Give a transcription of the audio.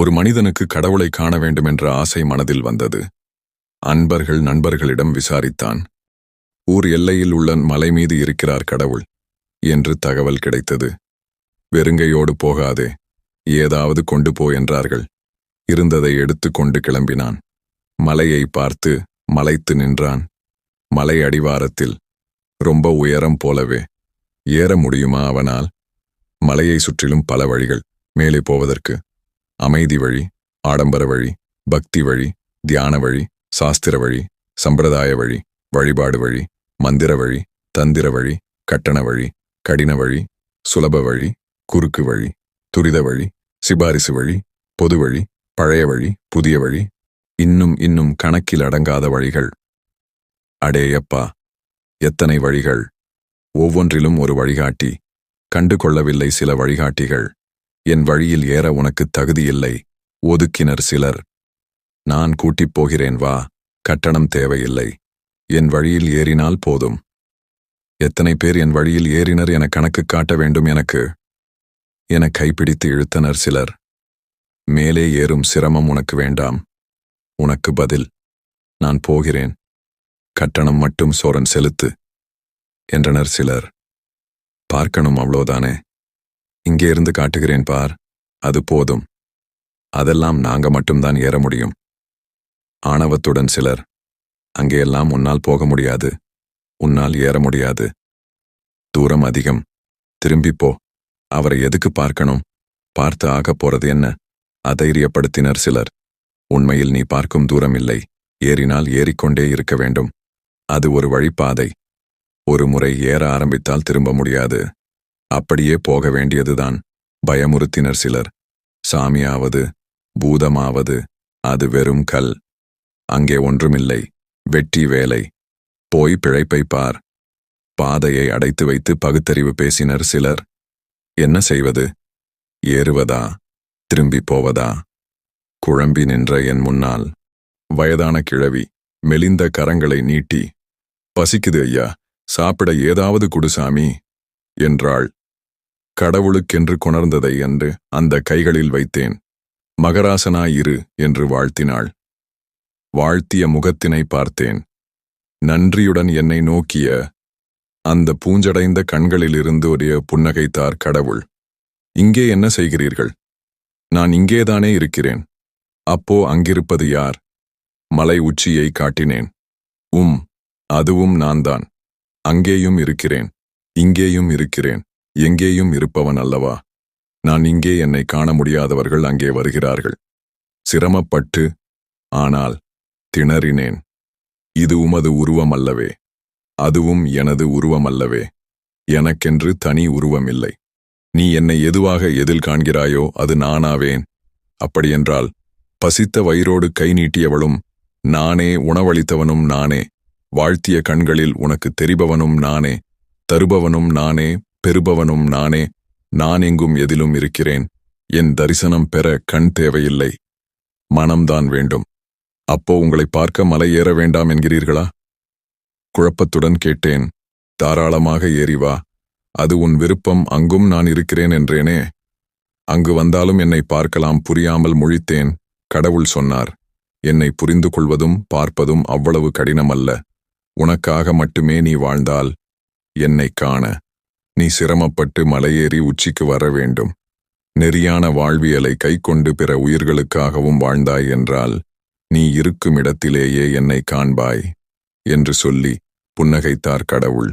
ஒரு மனிதனுக்கு கடவுளை காண வேண்டுமென்ற ஆசை மனதில் வந்தது. அன்பர்கள் நண்பர்களிடம் விசாரித்தான். ஊர் எல்லையில் உள்ள மலை மீது இருக்கிறார் கடவுள் என்று தகவல் கிடைத்தது. வெறுங்கையோடு போகாதே ஏதாவது கொண்டு போ என்றார்கள். இருந்ததை எடுத்துக்கொண்டு கிளம்பினான். மலையை பார்த்து மலைத்து நின்றான். மலை அடிவாரத்தில் ரொம்ப உயரம் போலவே ஏற முடியுமா அவனால்? மலையை சுற்றிலும் பல வழிகள் மேலே போவதற்கு. அமைதி வழி ஆடம்பர வழி பக்தி வழி தியான வழி சாஸ்திர வழி சம்பிரதாய வழி வழிபாடு வழி மந்திர வழி தந்திர வழி கட்டண வழி கடின வழி சுலப வழி குறுக்கு வழி துரித வழி சிபாரிசு வழி பொது வழி பழைய வழி புதிய வழி இன்னும் இன்னும் கணக்கில் அடங்காத வழிகள். அடேயப்பா எத்தனை வழிகள்? ஒவ்வொன்றிலும் ஒரு வழிகாட்டி. கண்டு கொள்ளவில்லை சில வழிகாட்டிகள். என் வழியில் ஏற உனக்கு தகுதியில்லை ஒதுக்கினர் சிலர். நான் கூட்டிப் போகிறேன் வா கட்டணம் தேவையில்லை. என் வழியில் ஏறினால் போதும். எத்தனை பேர் என் வழியில் ஏறினர் என கணக்கு காட்ட வேண்டும் எனக்கு? என கைப்பிடித்து இழுத்தனர் சிலர். மேலே ஏறும் சிரமம் உனக்கு வேண்டாம். உனக்கு பதில் நான் போகிறேன். கட்டணம் மட்டும் சோரன் செலுத்து என்றனர் சிலர். பார்க்கணும் அவ்வளோதானே? இங்கே இருந்து காட்டுகிறேன் பார் அது போதும். அதெல்லாம் நாங்க மட்டும்தான் ஏற முடியும். ஆணவத்துடன் சிலர் அங்கேயெல்லாம் உன்னால் போக முடியாது. உன்னால் ஏற முடியாது. தூரம் அதிகம். திரும்பிப்போ அவரை எதுக்கு பார்க்கணும்? பார்த்து ஆகப் போறது என்ன? அதைரியப்படுத்தினர் சிலர். உண்மையில் நீ பார்க்கும் தூரம் இல்லை. ஏறினால் ஏறிக்கொண்டே இருக்க வேண்டும். அது ஒரு வழிப்பாதை. ஒரு முறை ஏற ஆரம்பித்தால் திரும்ப முடியாது. அப்படியே போக வேண்டியதுதான். பயமுறுத்தினர் சிலர். சாமியாவது பூதமாவது அது வெறும் கல். அங்கே ஒன்றுமில்லை. வெட்டி வேலை. போய் பிழைப்பை பார். பாதையை அடைத்து வைத்து பகுத்தறிவு பேசினர் சிலர். என்ன செய்வது? ஏறுவதா? திரும்பி போவதா? குழம்பி நின்ற என் முன்னால். வயதான கிழவி மெலிந்த கரங்களை நீட்டி பசிக்குது ஐயா. சாப்பிட ஏதாவது குடுசாமி என்றாள். கடவுளுக்கென்று கொணர்ந்ததை என்று அந்த கைகளில் வைத்தேன். மகராசனாயிரு என்று வாழ்த்தினாள். வாழ்த்திய முகத்தினை பார்த்தேன். நன்றியுடன் என்னை நோக்கிய அந்த பூஞ்சடைந்த கண்களிலிருந்து ஒரே புன்னகைத்தார் கடவுள். இங்கே என்ன செய்கிறீர்கள்? நான் இங்கேதானே இருக்கிறேன். அப்போ அங்கிருப்பது யார்? மலை உச்சியை காட்டினேன். உம் அதுவும் நான்தான். அங்கேயும் இருக்கிறேன். இங்கேயும் இருக்கிறேன். எங்கேயும் இருப்பவன் அல்லவா? நான் இங்கே என்னை காண முடியாதவர்கள் அங்கே வருகிறார்கள். சிரமப்பட்டு ஆனால் திணறினேன். இது உமது உருவமல்லவே. அதுவும் எனது உருவம் அல்லவே எனக்கென்று தனி உருவமில்லை. நீ என்னை எதுவாக எதில் காண்கிறாயோ அது நானாவேன். அப்படியென்றால் பசித்த வயிறோடு கை நீட்டியவளும் நானே உணவளித்தவனும் நானே. வாழ்த்திய கண்களில் உனக்கு தெரிபவனும் நானே. தருபவனும் நானே பெறுபவனும் நானே. நான் எங்கும் எதிலும் இருக்கிறேன். என் தரிசனம் பெற கண் தேவையில்லை. மனம்தான் வேண்டும். அப்போ உங்களை பார்க்க மலை ஏற வேண்டாம் என்கிறீர்களா? குழப்பத்துடன் கேட்டேன். தாராளமாக ஏறி வா. அது உன் விருப்பம். அங்கும் நான் இருக்கிறேன் என்றேனே. அங்கு வந்தாலும் என்னை பார்க்கலாம். புரியாமல் முழித்தேன். கடவுள் சொன்னார். என்னை புரிந்து கொள்வதும் பார்ப்பதும் அவ்வளவு கடினமல்ல. உனக்காக மட்டுமே நீ வாழ்ந்தால் என்னை காண. நீ சிரமப்பட்டு மலையேறி உச்சிக்கு வர வேண்டும். நெறியான வாழ்வியலை கைக்கொண்டு பிற உயிர்களுக்காகவும் வாழ்ந்தாய் என்றால் நீ இருக்கும் இடத்திலேயே என்னை காண்பாய் என்று சொல்லி புன்னகைத்தார் கடவுள்.